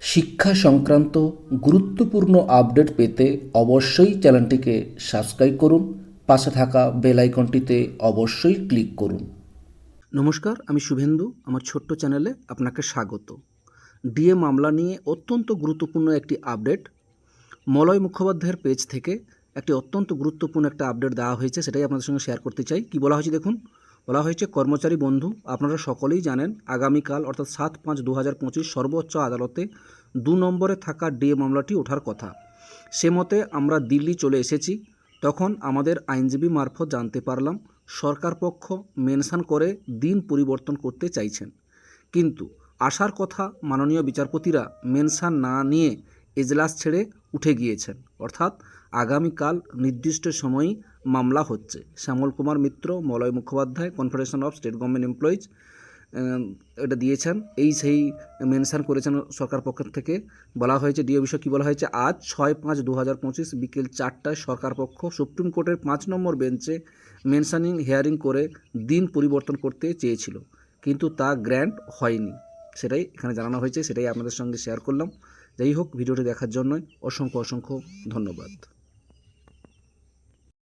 শিক্ষা সংক্রান্ত গুরুত্বপূর্ণ আপডেট পেতে অবশ্যই চ্যানেলটিকে সাবস্ক্রাইব করুন, পাশে থাকা বেল আইকনটিতে অবশ্যই ক্লিক করুন। নমস্কার, আমি শুভেন্দু, আমার ছোট্ট চ্যানেলে আপনাকে স্বাগত। ডিএ মামলা নিয়ে অত্যন্ত গুরুত্বপূর্ণ একটি আপডেট। মলয় মুখোপাধ্যায়ের পেজ থেকে একটি অত্যন্ত গুরুত্বপূর্ণ একটা আপডেট দেওয়া হয়েছে, সেটাই আপনাদের সঙ্গে শেয়ার করতে চাই। কি বলা হয়েছে দেখুন? বলা হয়েছে, কর্মচারী বন্ধু, আপনারা সকলেই জানেন, আগামীকাল, অর্থাৎ সাত পাঁচ দু হাজার পঁচিশ, সর্বোচ্চ আদালতে দু নম্বরে থাকা ডিএ মামলাটি ওঠার কথা। সে মতে, আমরা দিল্লি চলে এসেছি। তখন আমাদের আইনজীবী মারফত জানতে পারলাম, সরকার পক্ষ মেনশন করে দিন পরিবর্তন করতে চাইছেন। কিন্তু আসার কথা মাননীয় বিচারপতিরা মেনশন না নিয়ে এজলাস ছেড়ে উঠে গিয়েছেন। অর্থাৎ আগামীকাল নির্দিষ্ট সময়েই মামলা হচ্ছে। Shyamal Kumar Mitra, Malay Mukhopadhyay confederation of state government employees এটা দিয়েছেন। এই সেই মেনশন করেছেন সরকার পক্ষ থেকে। বলা হয়েছে, ডিও বিষয় কী বলা হয়েছে? আজ ছয় পাঁচ দু হাজার পঁচিশ বিকেল চারটায় সরকার পক্ষ সুপ্রিম কোর্টের পাঁচ নম্বর বেঞ্চে মেনশানিং, হিয়ারিং করে দিন পরিবর্তন করতে চেয়েছিল। কিন্তু তা গ্র্যান্ট হয়নি। সেটাই এখানে জানানো হয়েছে, সেটাই আপনাদের সঙ্গে শেয়ার করলাম। যাই হোক, ভিডিওটি দেখার জন্য অসংখ্য অসংখ্য ধন্যবাদ।